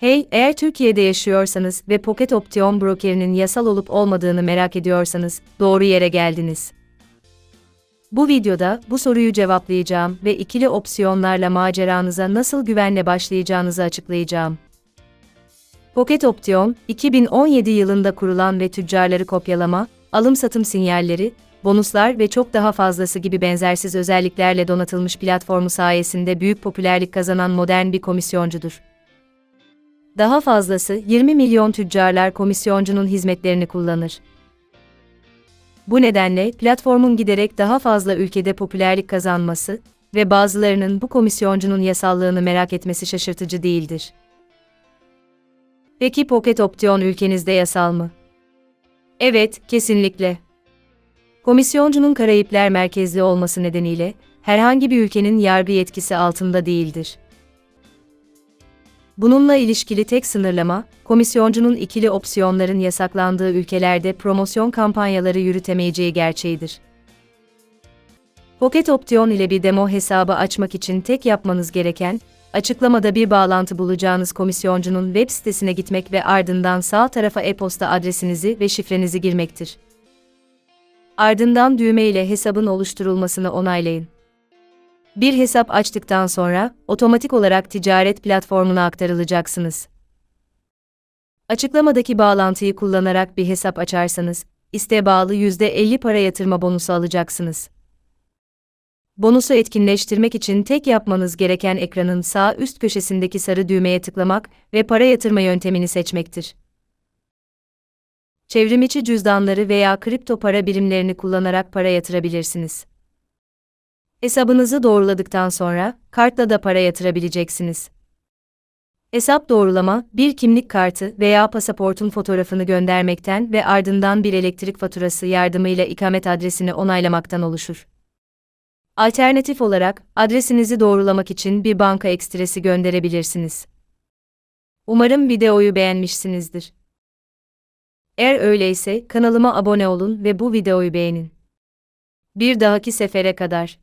Hey, eğer Türkiye'de yaşıyorsanız ve Pocket Option brokerinin yasal olup olmadığını merak ediyorsanız, doğru yere geldiniz. Bu videoda bu soruyu cevaplayacağım ve ikili opsiyonlarla maceranıza nasıl güvenle başlayacağınızı açıklayacağım. Pocket Option, 2017 yılında kurulan ve tüccarları kopyalama, alım-satım sinyalleri, bonuslar ve çok daha fazlası gibi benzersiz özelliklerle donatılmış platformu sayesinde büyük popülerlik kazanan modern bir komisyoncudur. Daha fazlası 20 milyon tüccarlar komisyoncunun hizmetlerini kullanır. Bu nedenle platformun giderek daha fazla ülkede popülerlik kazanması ve bazılarının bu komisyoncunun yasallığını merak etmesi şaşırtıcı değildir. Peki Pocket Option ülkenizde yasal mı? Evet, kesinlikle. Komisyoncunun Karayipler merkezli olması nedeniyle herhangi bir ülkenin yargı yetkisi altında değildir. Bununla ilişkili tek sınırlama, komisyoncunun ikili opsiyonların yasaklandığı ülkelerde promosyon kampanyaları yürütemeyeceği gerçeğidir. Pocket Option ile bir demo hesabı açmak için tek yapmanız gereken, açıklamada bir bağlantı bulacağınız komisyoncunun web sitesine gitmek ve ardından sağ tarafa e-posta adresinizi ve şifrenizi girmektir. Ardından düğme ile hesabın oluşturulmasını onaylayın. Bir hesap açtıktan sonra otomatik olarak ticaret platformuna aktarılacaksınız. Açıklamadaki bağlantıyı kullanarak bir hesap açarsanız, isteğe bağlı %50 para yatırma bonusu alacaksınız. Bonusu etkinleştirmek için tek yapmanız gereken ekranın sağ üst köşesindeki sarı düğmeye tıklamak ve para yatırma yöntemini seçmektir. Çevrimiçi cüzdanları veya kripto para birimlerini kullanarak para yatırabilirsiniz. Hesabınızı doğruladıktan sonra kartla da para yatırabileceksiniz. Hesap doğrulama, bir kimlik kartı veya pasaportun fotoğrafını göndermekten ve ardından bir elektrik faturası yardımıyla ikamet adresini onaylamaktan oluşur. Alternatif olarak, adresinizi doğrulamak için bir banka ekstresi gönderebilirsiniz. Umarım videoyu beğenmişsinizdir. Eğer öyleyse kanalıma abone olun ve bu videoyu beğenin. Bir dahaki sefere kadar.